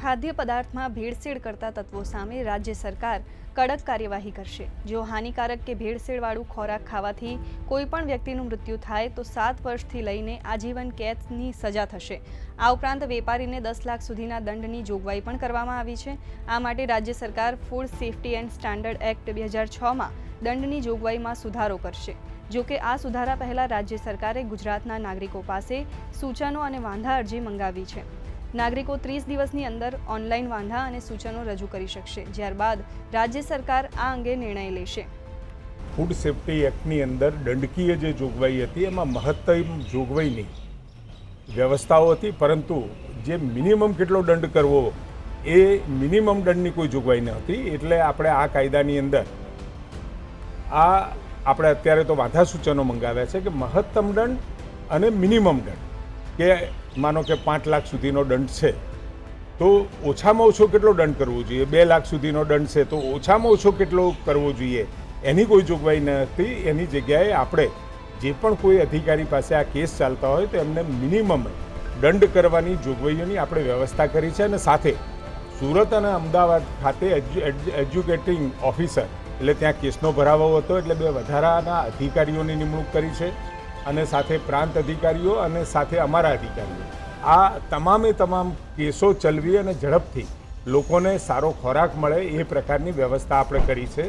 ખાદ્ય પદાર્થમાં ભેળસેળ કરતા તત્વો સામે રાજ્ય સરકાર કડક કાર્યવાહી કરશે. જો હાનિકારક કે ભેળસેળવાળું ખોરાક ખાવાથી કોઈ પણ વ્યક્તિનું મૃત્યુ થાય, તો સાત વર્ષથી લઈને આજીવન કેદની સજા થશે. આ ઉપરાંત વેપારીને દસ લાખ સુધીના દંડની જોગવાઈ પણ કરવામાં આવી છે. આ માટે રાજ્ય સરકાર food safety and standard act બે હજાર છમાં દંડની જોગવાઈમાં સુધારો કરશે. જો કે આ સુધારા પહેલાં રાજ્ય સરકારે ગુજરાતના નાગરિકો પાસે સૂચનો અને વાંધા અરજી મંગાવી છે. નાગરિકો ત્રીસ દિવસની અંદર ઓનલાઈન વાંધા અને સૂચનો રજૂ કરી શકશે. ત્યારબાદ રાજ્ય સરકાર આ અંગે નિર્ણય લેશે. ફૂડ સેફ્ટી એક્ટની અંદર દંડકીય જે જોગવાઈ હતી, એમાં મહત્તમ જોગવાઈની વ્યવસ્થાઓ હતી, પરંતુ જે મિનિમમ કેટલો દંડ કરવો, એ મિનિમમ દંડની કોઈ જોગવાઈ ન હતી. એટલે આપણે આ કાયદાની અંદર આ આપણે અત્યારે તો વાંધા સૂચનો મંગાવ્યા છે કે મહત્તમ દંડ અને મિનિમમ દંડ. કે માનો કે પાંચ લાખ સુધીનો દંડ છે, તો ઓછામાં ઓછો કેટલો દંડ કરવો જોઈએ? બે લાખ સુધીનો દંડ છે, તો ઓછામાં ઓછો કેટલો કરવો જોઈએ? એની કોઈ જોગવાઈ નથી. એની જગ્યાએ આપણે જે પણ કોઈ અધિકારી પાસે આ કેસ ચાલતા હોય, તો એમને મિનિમમ દંડ કરવાની જોગવાઈઓની આપણે વ્યવસ્થા કરી છે અને સાથે સુરત અને અમદાવાદ ખાતે એજ્યુ- એજ્યુ- એજ્યુકેટિંગ ઓફિસર, એટલે ત્યાં કેસનો ભરાવો હતો, એટલે બે વધારાના અધિકારીઓની નિમણૂક કરી છે. અને સાથે પ્રાંત અધિકારીઓ અને સાથે અમારા અધિકારીઓ. આ તમામે તમામ કેસો ચલવી અને ઝડપથી લોકોને સારો ખોરાક મળે એ પ્રકારની વ્યવસ્થા આપણે કરી છે.